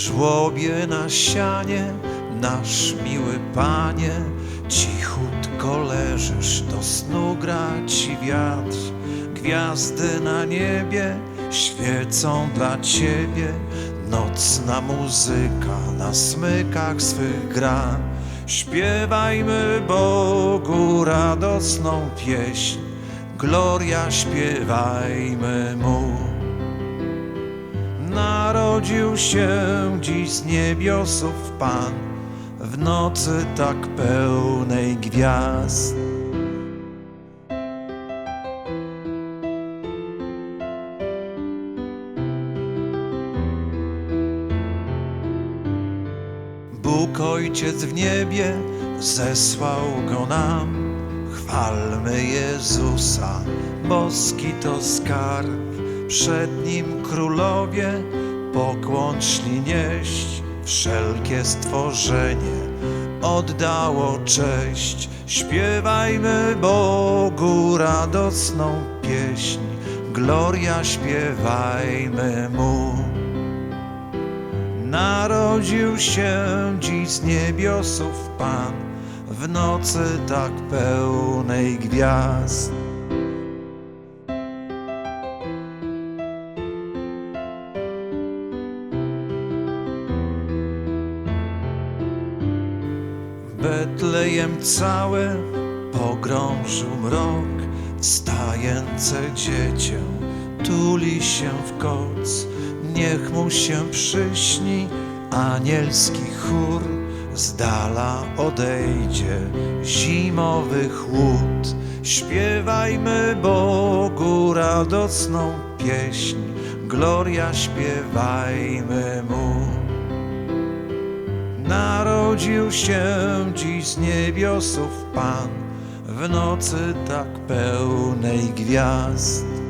żłobie na sianie, nasz miły panie, cichutko leżysz, do snu gra ci wiatr. Gwiazdy na niebie świecą dla ciebie, nocna muzyka na smykach swych gra. Śpiewajmy Bogu radosną pieśń, Gloria śpiewajmy Mu. Narodził się dziś z niebiosów Pan, w nocy tak pełnej gwiazd. Bóg Ojciec w niebie zesłał go nam. Chwalmy Jezusa, boski to skarb. Przed nim królowie pokłon szli nieść. Wszelkie stworzenie oddało cześć. Śpiewajmy Bogu radosną pieśń. Gloria śpiewajmy Mu. Narodził się dziś z niebiosów Pan w nocy tak pełnej gwiazd. Betlejem całe pogrążył mrok, wstające dziecię tuli się w koc. Niech mu się przyśni anielski chór, z dala odejdzie zimowy chłód. Śpiewajmy Bogu radosną pieśń, Gloria śpiewajmy Mu. Narodził się dziś z niebiosów Pan w nocy tak pełnej gwiazd.